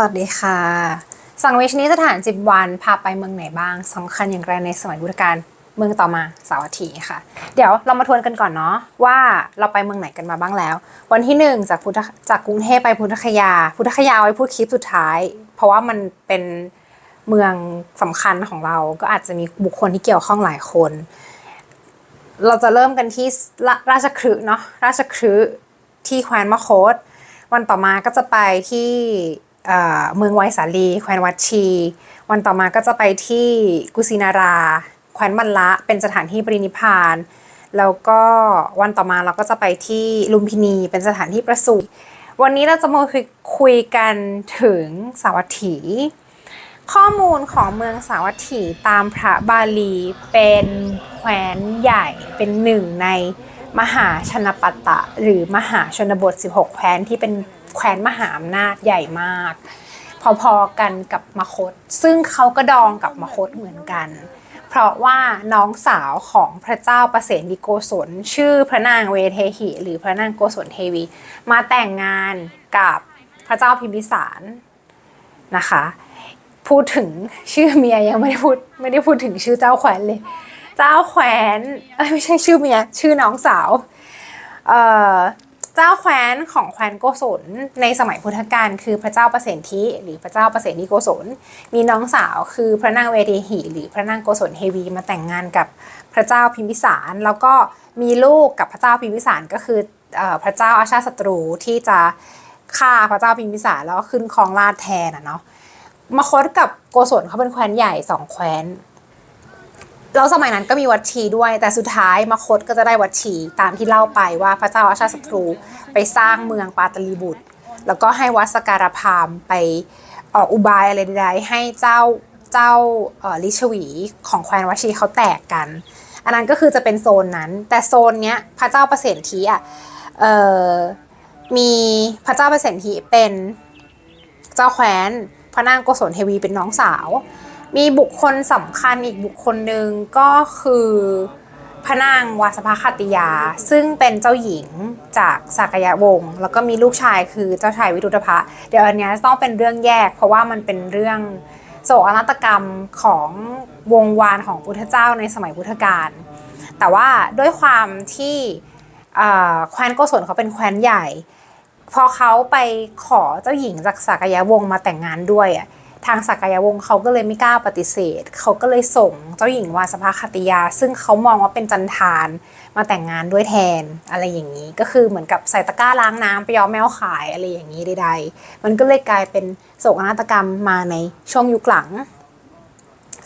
วัสดีค่ะ สังเวชนี้สถานจิบวันพาไปเมืองไหนบ้างสำคัญอย่างไรในสมัยพุทธกาลเมืองต่อมาสาวัตถีค่ะ เดี๋ยวเรามาทวนกันก่อนเนาะว่าเราไปเมืองไหนกันมาบ้างแล้ว วันที่หนึ่งจากพุทธจากกรุงเทพไปพุทธคยา พุทธคยาไว้พูดคลิปสุดท้าย เพราะว่ามันเป็นเมืองสำคัญของเราก็อาจจะมีบุคคลที่เกี่ยวข้องหลายคน เราจะเริ่มกันที่ราราชคฤห์เนาะราชคฤห์ที่แคว้นมคต วันต่อมาก็จะไปที่ เมืองไวสาลีแคว้นวัดชี วันต่อมาก็จะไปที่กุสินารา แคว้นมันละ เป็นสถานที่ปรินิพาน แล้วก็วันต่อมาเราก็จะไปที่ลุมพินีเป็นสถานที่ประสูติวันนี้เราจะมาคุยคยกันถึงสาวัตถี ข้อมูลของเมืองสาวัตถีตามพระบาลีเป็นแคว้นใหญ่เป็นหนึ่งในมหาชนปัตตะ หรือมหาชนบท 16 แคว้นที่เป็น แคว้นมหาอำนาจใหญ่มาก พอๆกันกับมคต ซึ่งเขาก็ดองกับมคตเหมือนกัน เพราะว่าน้องสาวของพระเจ้าประเสนดิโกศลชื่อพระนางเวเทหิ หรือพระนางโกศลเทวี มาแต่งงานกับพระเจ้าพิมพิสารนะคะ พูดถึงชื่อเมียยังไม่ได้พูดไม่ได้พูดถึงชื่อเจ้าแขวนเลย เจ้าแขวนไม่ใช่ชื่อเมียชื่อน้องสาวเอ่อ เจ้าแคว้นของแคว้นโกศลในสมัยพุทธกาลคือพระเจ้าประสนทิหรือพระเจ้าประสนทิโกศล มีน้องสาวคือพระนางเวเดหิหรือพระนางโกศลเทวีมาแต่งงานกับพระเจ้าพิมพิสาร แล้วก็มีลูกกับพระเจ้าพิมพิสารก็คือพระเจ้าอาชาศัตรูที่จะฆ่าพระเจ้าพิมพิสารแล้วก็ขึ้นครองราชแทนอะเนาะมคตกับโกศลเขาเป็นแคว้นใหญ่สองแคว้น แล้วสมัยนั้นก็มีวัดชีด้วย แต่สุดท้ายมคตก็จะได้วัดชีตามที่เล่าไปว่าพระเจ้าอาชาติศัตรูไปสร้างเมืองปาตลีบุตร แล้วก็ให้วัดสการพามไปออกอุบายอะไรใดๆให้เจ้าเจ้าลิชวีของแคว้นวัดชีเขาแตกกัน อันนั้นก็คือจะเป็นโซนนั้น แต่โซนเนี้ยพระเจ้าประเสนทีอะมีพระเจ้าประเสนทีเป็นเจ้าแคว้นพระนางโกศลเทวีเป็นน้องสาว มีบุคคลสำคัญอีกบุคคลหนึ่งก็คือพระนางวาสภคติยา ซึ่งเป็นเจ้าหญิงจากสากยวงศ์แล้วก็มีลูกชายคือเจ้าชายวิรุธภะเดี๋ยวอันนี้ต้องเป็นเรื่องแยก เพราะว่ามันเป็นเรื่องโศกนาฏกรรมของวงวานของพุทธเจ้าในสมัยพุทธกาลแต่ว่าด้วยความที่แคว้นโกศลเขาเป็นแคว้นใหญ่ พอเขาไปขอเจ้าหญิงจากสากยวงศ์มาแต่งงานด้วยอะ ทางสากยวงศ์เขาก็เลยไม่กล้าปฏิเสธ เขาก็เลยส่งเจ้าหญิงวาสภาคติยา ซึ่งเขามองว่าเป็นจันทานมาแต่งงานด้วยแทนอะไรอย่างนี้ ก็คือเหมือนกับใส่ตะกร้าล้างน้ำไปย้อมแมวขายอะไรอย่างนี้ใดๆ มันก็เลยกลายเป็นโศกนาฏกรรมมาในช่วงยุคหลัง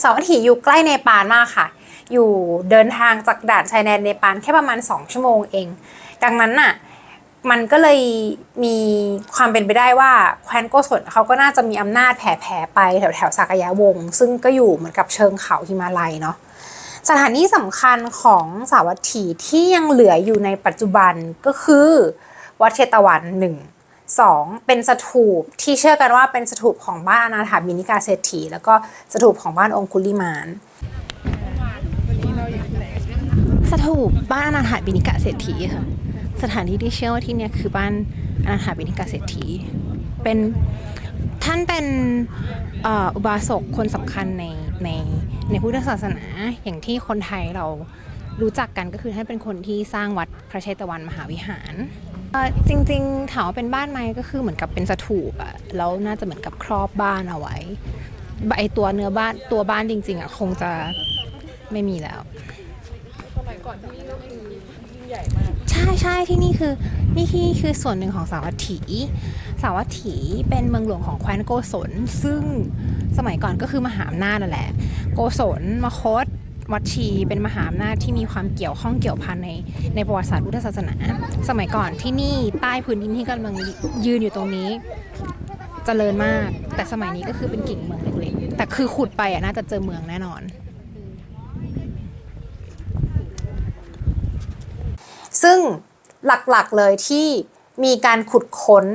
สาวัตถีอยู่ใกล้เนปาลมากค่ะ อยู่เดินทางจากด่านชายแดนเนปาลแค่ประมาณ 2 ชั่วโมงเอง ดังนั้นน่ะ มันก็เลยมีความเป็นไปได้ว่าแคว้นโกศลเขาก็น่าจะมีอำนาจแผ่แผ่ไปแถวแถวสากยะวงศ์ซึ่งก็อยู่เหมือนกับเชิงเขาหิมาลัยเนาะสถานที่สำคัญของสาวัตถีที่ยังเหลืออยู่ในปัจจุบันก็คือวัดเชตวันหนึ่งสองเป็นสถูปที่เชื่อกันว่าเป็นสถูปของบ้านอนาถาบินิกาเศรษฐีแล้วก็สถูปของบ้านองคุลิมานสถูปบ้านอนาถาบินิกะเศรษฐีค่ะ สถานที่ที่เชื่อว่าที่เนี่ยคือบ้านอนาถาบินิกะเศรษฐี เป็นท่านเป็นอุบาสกคนสำคัญในในในพุทธศาสนาอย่างที่คนไทยเรารู้จักกันก็คือท่านเป็นคนที่สร้างวัดพระเชตวันมหาวิหารจริงๆถามว่าเป็นบ้านไหมก็คือเหมือนกับเป็นสถูปอะแล้วน่าจะเหมือนกับครอบบ้านเอาไว้ไอตัวเนื้อบ้านตัวบ้านจริง ๆอะคงจะไม่มีแล้วสมัยก่อนที่มันยิ่งใหญ่ ช่ใช่ที่นี่คือนี่ที่คือส่วนหนึ่งของสาวัตถี สาวัตถีเป็นเมืองหลวงของแคว้นโกศล ซึ่งสมัยก่อนก็คือมหาอำนาจนั่นแหละ โกศลมคต วัชี เป็นมหาอำนาจที่มีความเกี่ยวข้องเกี่ยวพันในในประวัติศาสตร์พุทธศาสนา สมัยก่อนที่นี่ใต้พื้นดินที่กำลังยืนอยู่ตรงนี้เจริญมาก แต่สมัยนี้ก็คือเป็นกิ่งเมืองเล็กๆ แต่คือขุดไปอะน่าจะเจอเมืองแน่นอน ซึ่งหลักๆเลยที่มีการขุดค้น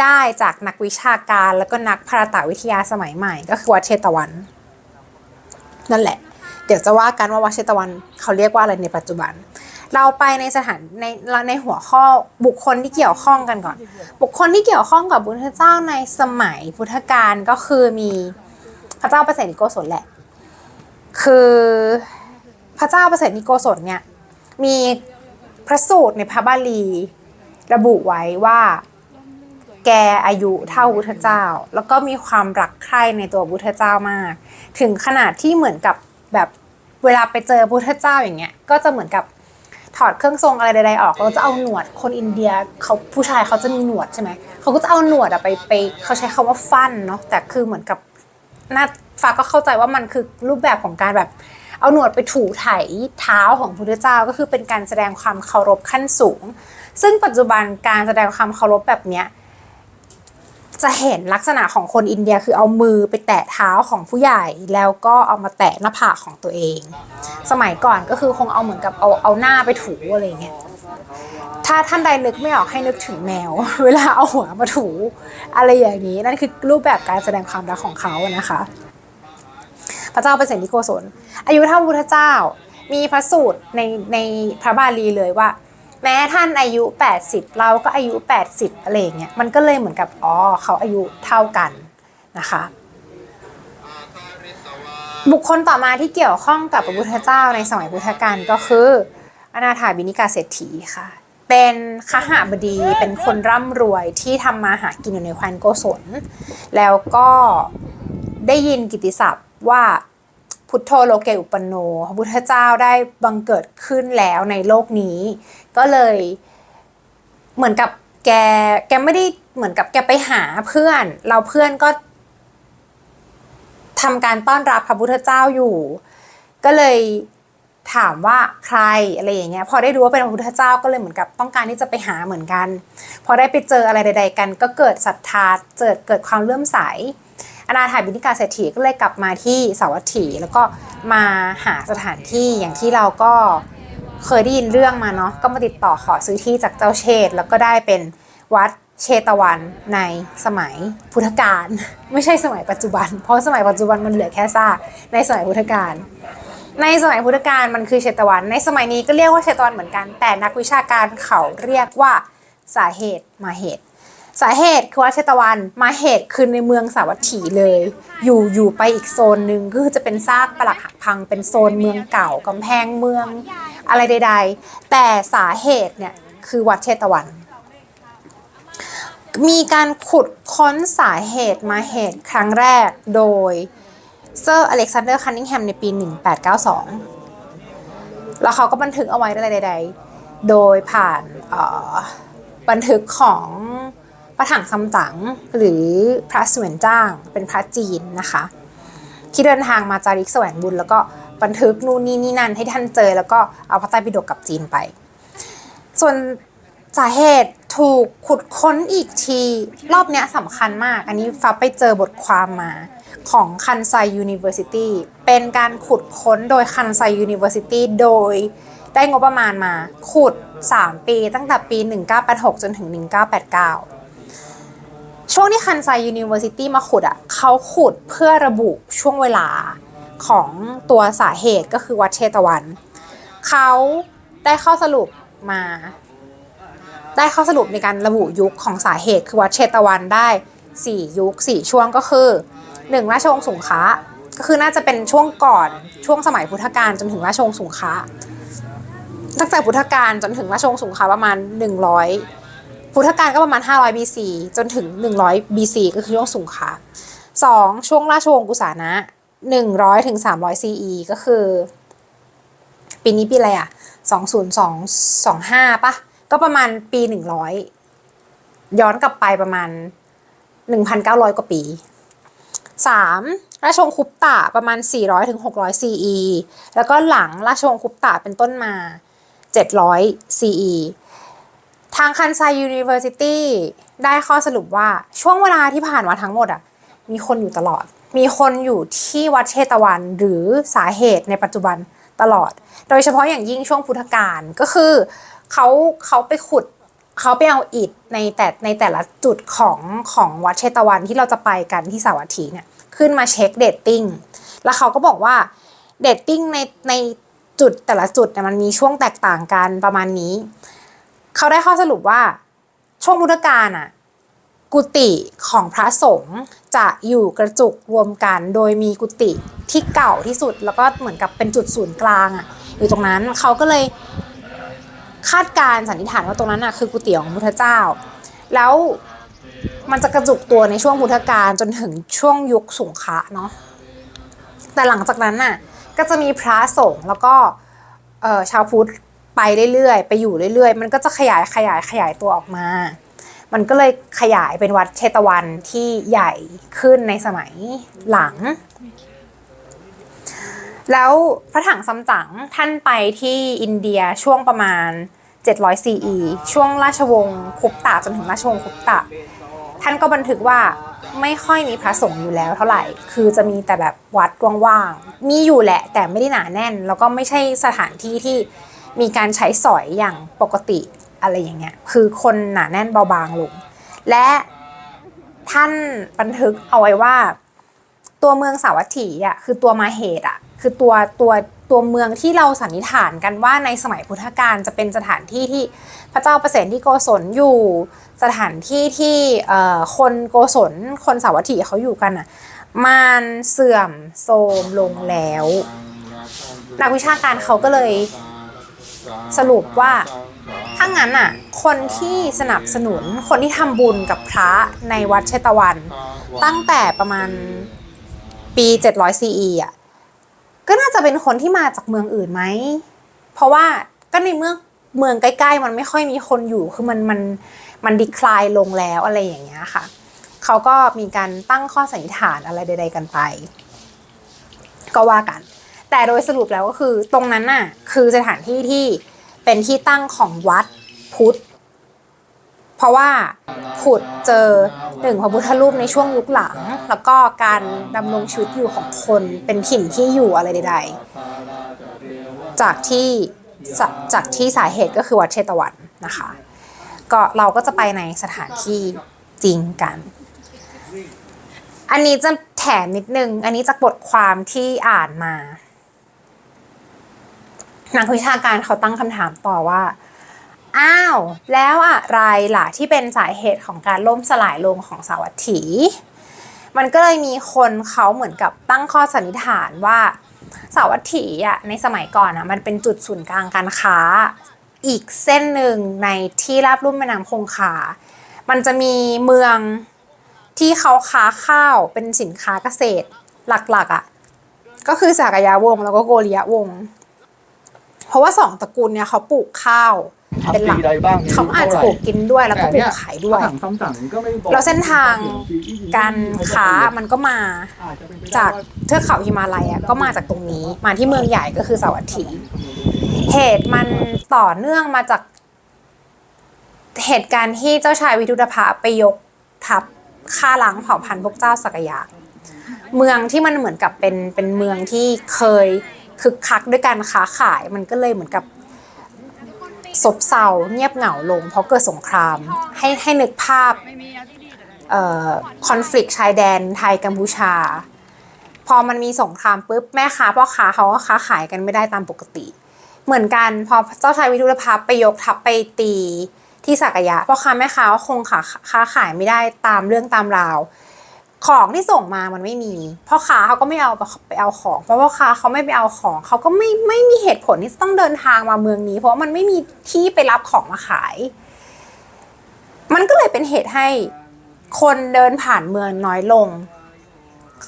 ได้จากนักวิชาการแล้วก็นักพารตวิทยาสมัยใหม่ ก็คือวัดเชตวัน นั่นแหละ เดี๋ยวจะว่ากันว่าวัดเชตวันเขาเรียกว่าอะไรในปัจจุบัน เราไปในสถานในในหัวข้อบุคคลที่เกี่ยวข้องกันก่อน บุคคลที่เกี่ยวข้องกับพุทธเจ้าในสมัยพุทธกาลก็คือมีพระเจ้าประเสนิโกศลแหละ คือพระเจ้าประเสนิโกศลเนี่ยมี พระสูตรในพระบาลี ระบุไว้ว่า แกอายุเท่าพุทธเจ้า แล้วก็มีความรักใคร่ในตัวพุทธเจ้ามาก ถึงขนาดที่เหมือนกับแบบเวลาไปเจอพุทธเจ้าอย่างเงี้ย ก็จะเหมือนกับถอดเครื่องทรงอะไรใดๆออกเราจะเอาหนวดคนอินเดียเขาผู้ชายเขาจะมีหนวดใช่ไหมเขาก็จะเอาหนวดอะไปไปเขาใช้คำว่าฟันเนาะแต่คือเหมือนกับน่าฟ้าก็เข้าใจว่ามันคือรูปแบบของการแบบ เอาหนวดไปถูไถเท้าของพุทธเจ้าก็คือเป็นการแสดงความเคารพขั้นสูง ซึ่งปัจจุบันการแสดงความเคารพแบบเนี้ยจะเห็นลักษณะของคนอินเดียคือเอามือไปแตะเท้าของผู้ใหญ่ แล้วก็เอามาแตะหน้าผากของตัวเอง สมัยก่อนก็คือคงเอาเหมือนกับเอาเอาหน้าไปถูอะไรเงี้ยถ้าท่านใดนึกไม่ออกให้นึกถึงแมว เวลาเอาหัวมาถู อะไรอย่างนี้นั่นคือรูปแบบการแสดงความรักของเขานะคะ พระเจ้าเป็นเสนิโกศลอายุเท่าพุทธเจ้า มีพระสูตรในในพระบาลีเลยว่า แม้ท่านอายุ 80 เราก็อายุ 80อะไรอย่างเงี้ยมันก็เลยเหมือนกับอ๋อเขาอายุเท่ากันนะคะบุคคลต่อมาที่เกี่ยวข้องกับพระพุทธเจ้าในสมัยพุทธกาลก็คืออนาถาบินิกาเศรษฐีค่ะ เป็นขหาบดีเป็นคนร่ำรวยที่ทำมาหากินอยู่ในแคว้นโกศล แล้วก็ได้ยินกิติศัพท์ ว่าพุทโธโลเกอุปนโนพระพุทธเจ้าได้บังเกิดขึ้นแล้วในโลกนี้ ก็เลยเหมือนกับแกแกไม่ได้เหมือนกับแกไปหาเพื่อน เราเพื่อนก็ทำการต้อนรับพระพุทธเจ้าอยู่ ก็เลยถามว่าใครอะไรอย่างเงี้ยพอได้รู้ว่าเป็นพระพุทธเจ้าก็เลยเหมือนกับต้องการที่จะไปหาเหมือนกัน พอได้ไปเจออะไรใด ๆ กัน ก็เกิดศรัทธาเกิดเกิดความเลื่อมใส อนาถาบินิกาเศรษฐีก็เลยกลับมาที่สาวัตถีแล้วก็มาหาสถานที่อย่างที่เราก็เคยได้ยินเรื่องมาเนาะก็มาติดต่อขอซื้อที่จากเจ้าเชษแล้วก็ได้เป็นวัดเชตวันในสมัยพุทธกาลไม่ใช่สมัยปัจจุบัน เพราะสมัยปัจจุบันมันเหลือแค่ซากในสมัยพุทธกาลในสมัยพุทธกาลมันคือเชตวัน ในสมัยนี้ก็เรียกว่าเชตวันเหมือนกัน แต่นักวิชาการเขาเรียกว่าสาเหตุมาเหตุ สาเหตุคือวัดเชตวัน มาเหตุคือในเมืองสาวัตถีเลย อยู่อยู่ไปอีกโซนหนึ่งก็คือจะเป็นซากปรักหักพัง เป็นโซนเมืองเก่ากำแพงเมืองอะไรใด ๆ แต่สาเหตุเนี่ยคือวัดเชตวัน มีการขุดค้นสาเหตุมาเหตุครั้งแรกโดยเซอร์อเล็กซานเดอร์คันนิงแฮมในปี 1892 แล้วเขาก็บันทึกเอาไว้อะไรใด ๆ โดยผ่านบันทึกของ พระถังคำจั๋งหรือพระเสวียนจ้างเป็นพระจีนนะคะที่เดินทางมาจาริกแสวงบุญ แล้วก็บันทึกนู่นนี่นี่นั่นให้ท่านเจอ แล้วก็เอาพระไตรปิฎกกลับจีนไป ส่วนสาเหตุถูกขุดค้นอีกที รอบนี้สำคัญมาก อันนี้ฟ้าไปเจอบทความมาของคันไซ University เป็นการขุดค้นโดยคันไซ University โดยได้งบประมาณมาขุด 3 ปีตั้งแต่ปี 1986 จนถึง 1989 ช่วงที่คันไซ University มาขุดอะเขาขุดเพื่อระบุช่วงเวลาของตัวสาเหตุก็คือวัดเชตวัน เขาได้ข้อสรุปมา ได้ข้อสรุปในการระบุยุคของสาเหตุคือวัดเชตวันได้ 4 ยุค 4 ช่วงก็คือ 1 ราชวงศ์สุงค้าก็คือน่าจะเป็นช่วงก่อนช่วงสมัยพุทธกาลจนถึงราชวงศ์สุงค้าตั้งแต่พุทธกาลจนถึงราชวงศ์สุงค้าประมาณ 100 พุทธกาลก็ประมาณ 500 BC จนถึง 100 BC ก็คือช่วงสุงค้า2ช่วงราชวงศ์กุสานะ 100ถึง300 CE ก็คือ ปีนี้ปีอะไรอะ20225ปะก็ประมาณปี 100 ย้อนกลับไปประมาณ 1,900 กว่าปี 3. ราชวงศ์คุปตะประมาณ 400ถึง600 CE แล้วก็หลังราชวงศ์คุปตะเป็นต้นมา 700 CE ทางคันไซ University ได้ข้อสรุปว่าช่วงเวลาที่ผ่านมาทั้งหมดอะมีคนอยู่ตลอด มีคนอยู่ที่วัดเชตวันหรือสาเหตุในปัจจุบันตลอด โดยเฉพาะอย่างยิ่งช่วงพุทธกาลก็คือเขาเขาไปขุดเขาไปเอาอิฐในแต่ในแต่ละจุดของของวัดเชตวันที่เราจะไปกันที่สาวัตถีเนี่ยขึ้นมาเช็คเดตติ้งแล้วเขาก็บอกว่าเดตติ้งในในจุดแต่ละจุดเนี่ยมันมีช่วงแตกต่างกันประมาณนี้ เขาได้ข้อสรุปว่า ช่วงพุทธกาลอะกุฏิของพระสงฆ์จะอยู่กระจุกรวมกัน โดยมีกุฏิที่เก่าที่สุด แล้วก็เหมือนกับเป็นจุดศูนย์กลางอะอยู่ตรงนั้นเขาก็เลยคาดการณ์สันนิษฐานว่าตรงนั้นอะคือกุฏิของพุทธเจ้า แล้วมันจะกระจุกตัวในช่วงพุทธกาลจนถึงช่วงยุคสงขละเนาะแต่หลังจากนั้นน่ะก็จะมีพระสงฆ์แล้วก็ชาวพุทธ ไปเรื่อยๆ ไปอยู่เรื่อยๆ มันก็จะขยายขยายขยายตัวออกมา มันก็เลยขยายเป็นวัดเชตวันที่ใหญ่ขึ้นในสมัยหลัง แล้วพระถังซัมจั๋งท่านไปที่อินเดียช่วงประมาณ 700 CE ช่วงราชวงศ์คุปตะจนถึงราชวงศ์คุปตะ ท่านก็บันทึกว่าไม่ค่อยมีพระสงฆ์อยู่แล้วเท่าไหร่ คือจะมีแต่แบบวัดว่างๆ มีอยู่แหละแต่ไม่ได้หนาแน่น แล้วก็ไม่ใช่สถานที่ที่ มีการใช้สอยอย่างปกติอะไรอย่างเงี้ยคือคนหนาแน่นเบาบางลง และท่านบันทึกเอาไว้ว่า ตัวเมืองสาวัตถีอะคือตัวมาเหตุอะคือตัวตัวตัวเมืองที่เราสันนิษฐานกันว่าในสมัยพุทธกาลจะเป็นสถานที่ที่พระเจ้าประเสนที่โกศลอยู่ สถานที่ที่คนโกศลคนสาวัตถีเขาอยู่กันอะมันเสื่อมโทรมลงแล้ว นักวิชาการเขาก็เลย สรุปว่าถ้างั้นอะคนที่สนับสนุนคนที่ทำบุญกับพระในวัดเชตวัน ตั้งแต่ประมาณปี 700 CE อะก็น่าจะเป็นคนที่มาจากเมืองอื่นไหม เพราะว่าก็ในเมืองเมืองใกล้ ๆ มันไม่ค่อยมีคนอยู่คือมันมันมันดีคลายลงแล้วอะไรอย่างเงี้ยค่ะ เขาก็มีการตั้งข้อสันนิษฐานอะไรใด ๆ กันไป ก็ว่ากัน แต่โดยสรุปแล้วก็คือตรงนั้นน่ะคือสถานที่ที่เป็นที่ตั้งของวัดพุทธ เพราะว่าขุดเจอหนึ่งพระพุทธรูปในช่วงยุคหลัง แล้วก็การดำรงชีวิตอยู่ของคนเป็นถิ่นที่อยู่อะไรใดๆ จากที่จากที่สาเหตุก็คือวัดเชตวันนะคะ ก็เราก็จะไปในสถานที่จริงกัน อันนี้จะแถมนิดนึง อันนี้จากบทความที่อ่านมา นักวิชาการเขาตั้งคำถามต่อว่า อ้าว แล้วอะไรล่ะที่เป็นสาเหตุของการล่มสลายลงของสาวัตถี มันก็เลยมีคนเขาเหมือนกับตั้งข้อสันนิษฐานว่าสาวัตถีอะในสมัยก่อนอะมันเป็นจุดศูนย์กลางการค้า อีกเส้นหนึ่งในที่ราบลุ่มแม่น้ำคงคา มันจะมีเมืองที่เขาค้าข้าวเป็นสินค้าเกษตรหลักๆอะก็คือสากยาวงแล้วก็โกริยะวง เพราะว่าสองตระกูลเนี่ยเขาปลูกข้าวเป็นหลักทำปีใดบ้างเขาอาจจะปลูกกินด้วยแล้วก็ปลูกขายด้วยแต่เนี่พระถังซ้ำจั๋งก็ไม่บอกแล้วเส้นทางการค้ามันก็มาอาจจะเป็นไปได้จากว่เทือกเขาฮิมาลัยอะก็มาจากตรงนี้มาที่เมืองใหญ่ก็คือสาวัตถี เหตุมันต่อเนื่องมาจาก เหตุการณ์ที่เจ้าชายวิทุตภะไปยกทัพฆ่าล้างเผ่าพันธุ์พวกเจ้าสักยะเมืองที่มันเหมือนกับเป็นเป็นเมืองที่เคย คึกคักด้วยการค้าขายมันก็เลยเหมือนกับซบเซาเงียบเหงาลง เพราะเกิดสงคราม ให้ให้นึกภาพคอนฟ lict ชายแดนไทยกัมพูชา พอมันมีสงครามปุ๊บแม่ค้าพ่อค้าเขาก็ค้าขายกันไม่ได้ตามปกติ เหมือนกันพอเจ้าชายวิทุรภาไปยกทัพไปตีที่สักยะพ่อค้าแม่ค้าก็คงค้าค้าขายไม่ได้ตามเรื่องตามราว ของที่ส่งมามันไม่มีพ่อค้าเขาก็ไม่เอาไปเอาของ เพราะพ่อค้าเขาไม่ไปเอาของเขาก็ไม่ไม่มีเหตุผลที่ต้องเดินทางมาเมืองนี้ เพราะมันไม่มีที่ไปรับของมาขาย มันก็เลยเป็นเหตุให้คนเดินผ่านเมืองน้อยลง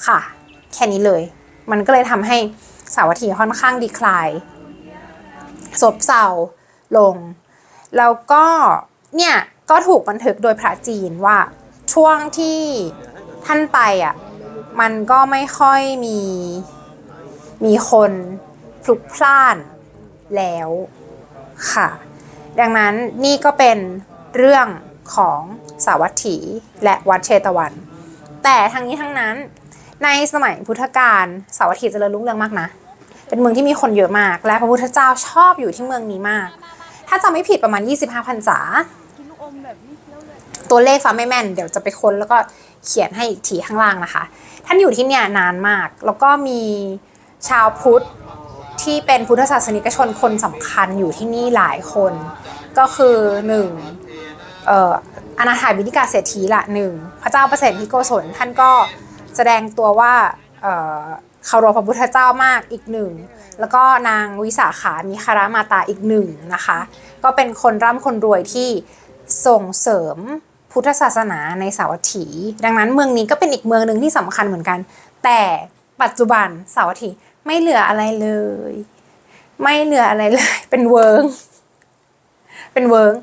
ค่ะ แค่นี้เลย มันก็เลยทำให้สาวัตถีค่อนข้างดีคลายซบเซาลง แล้วก็เนี่ยก็ถูกบันทึกโดยพระจีนว่าช่วงที่ ท่านไปอะมันก็ไม่ค่อยมีมีคนพลุกพล่านแล้วค่ะ ดังนั้นนี่ก็เป็นเรื่องของสาวัตถีและวัดเชตวัน แต่ทั้งนี้ทั้งนั้นในสมัยพุทธกาลสาวัตถีจเจริญรุ่งเรืองมากนะ เป็นเมืองที่มีคนเยอะมาก และพระพุทธเจ้าชอบอยู่ที่เมืองนี้มาก ถ้าจำไม่ผิดประมาณ 25พรรษา ตัวเลขฟ้าไม่แม่น เดี๋ยวจะไปค้นแล้วก็เขียนให้อีกทีข้างล่างนะคะ ท่านอยู่ที่เนี่ยนานมาก แล้วก็มีชาวพุทธที่เป็นพุทธศาสนิกชนคนสำคัญอยู่ที่นี่หลายคน ก็คือหนึ่งอนาถาบินิกาเศรษฐีละหนึ่งพระเจ้าประเสริฐพิโกศลท่านก็แสดงตัวว่าเคารพพระพุทธเจ้ามากอีกหนึ่ง แล้วก็นางวิสาขามีคารามาตาอีกหนึ่งนะคะ ก็เป็นคนร่ำคนรวยที่ส่งเสริม พุทธศาสนาในสาวัตถี ดังนั้นเมืองนี้ก็เป็นอีกเมืองหนึ่งที่สำคัญเหมือนกัน แต่ปัจจุบันสาวัตถีไม่เหลืออะไรเลย ไม่เหลืออะไรเลย เป็นเวิงเป็นเวิง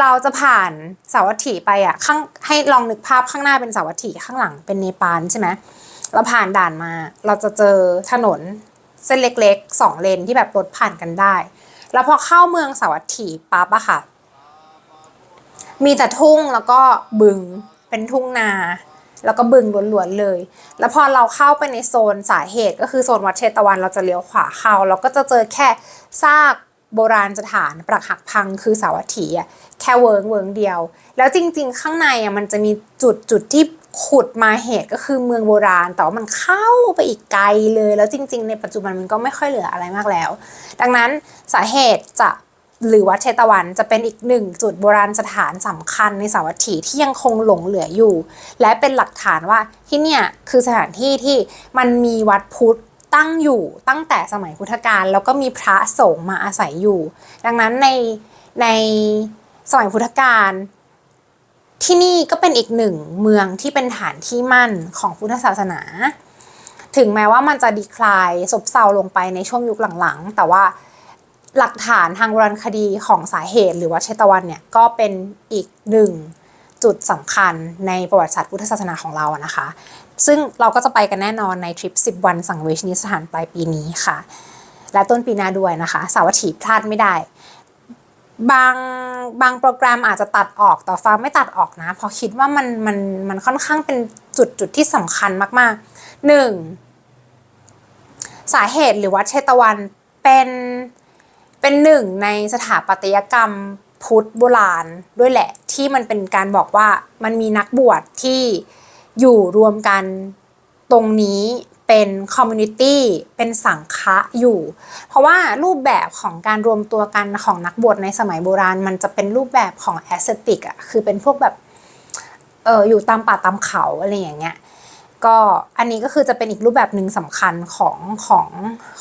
เราจะผ่านสาวัตถีไปอะข้างให้ลองนึกภาพข้างหน้าเป็นสาวัตถีข้างหลังเป็นเนปาลใช่ไหมเราผ่านด่านมา เราจะเจอถนนเส้นเล็กๆสองเลนที่แบบรถผ่านกันได้ แล้วพอเข้าเมืองสาวัตถีปั๊บอะค่ะ มีแต่ทุ่งแล้วก็บึงเป็นทุ่งนา แล้วก็บึงล้วนๆเลย แล้วพอเราเข้าไปในโซนสาเหตุก็คือโซนวัดเชตวันเราจะเลี้ยวขวาเข้าเราก็จะเจอแค่ซากโบราณสถานปรักหักพังคือสาวัตถีอะแค่เวิงเวิงเดียว แล้วจริง ๆ ข้างในอะมันจะมีจุดจุดที่ขุดมาเหตุก็คือเมืองโบราณ แต่ว่ามันเข้าไปอีกไกลเลย แล้วจริง ๆ ในปัจจุบันมันก็ไม่ค่อยเหลืออะไรมากแล้ว ดังนั้นสาเหตุจะ หรือวัดเชตวัน จะเป็นอีกหนึ่งจุดโบราณสถานสำคัญในสาวัตถีที่ยังคงหลงเหลืออยู่ และเป็นหลักฐานว่าที่เนี่ยคือสถานที่ที่มันมีวัดพุทธตั้งอยู่ตั้งแต่สมัยพุทธกาลแล้วก็มีพระสงฆ์มาอาศัยอยู่ ดังนั้นในในสมัยพุทธกาลที่นี่ก็เป็นอีกหนึ่งเมืองที่เป็นฐานที่มั่นของพุทธศาสนา ถึงแม้ว่ามันจะดีคลายซบเซาลงไปในช่วงยุคหลังๆ แต่ว่า หลักฐานทางโบราณคดีของสาเหตุ หรือว่าเชตวันเนี่ยก็เป็นอีกหนึ่งจุดสำคัญในประวัติศาสตร์พุทธศาสนาของเรานะคะ ซึ่งเราก็จะไปกันแน่นอนในทริป 10 วันสังเวชนียสถานปลายปีนี้ค่ะ และต้นปีหน้าด้วยนะคะ สาวัตถีพลาดไม่ได้ บางบางโปรแกรมอาจจะตัดออกแต่ฟ้าไม่ตัดออกนะ เพราะคิดว่ามันมันมันค่อนข้างเป็นจุดจุดที่สำคัญมากๆหนึ่งสาเหตุหรือวัดเชตวันเป็น เป็นหนึ่งในสถาปัตยกรรมพุทธโบราณด้วยแหละ ที่มันเป็นการบอกว่ามันมีนักบวชที่อยู่รวมกันตรงนี้เป็นคอมมูนิตี้เป็นสังฆะอยู่ เพราะว่ารูปแบบของการรวมตัวกันของนักบวชในสมัยโบราณ มันจะเป็นรูปแบบของแอสเซติกอะคือเป็นพวกแบบเอออยู่ตามป่าตามเขาอะไรอย่างเงี้ย ก็อันนี้ก็คือจะเป็นอีกรูปแบบหนึ่งสำคัญของของ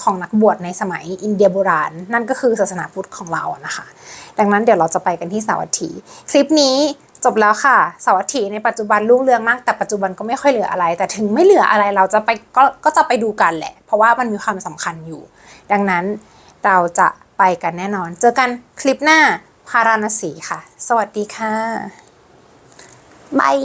ของนักบวชในสมัยอินเดียโบราณ นั่นก็คือศาสนาพุทธของเราอะนะคะ ดังนั้นเดี๋ยวเราจะไปกันที่สาวัตถี คลิปนี้จบแล้วค่ะสาวัตถีในปัจจุบันรุ่งเรืองมาก แต่ปัจจุบันก็ไม่ค่อยเหลืออะไร แต่ถึงไม่เหลืออะไรเราจะไปก็ก็จะไปดูกันแหละ เพราะว่ามันมีความสำคัญอยู่ ดังนั้นเราจะไปกันแน่นอน เจอกันคลิปหน้าพาราณสีค่ะ สวัสดีค่ะบาย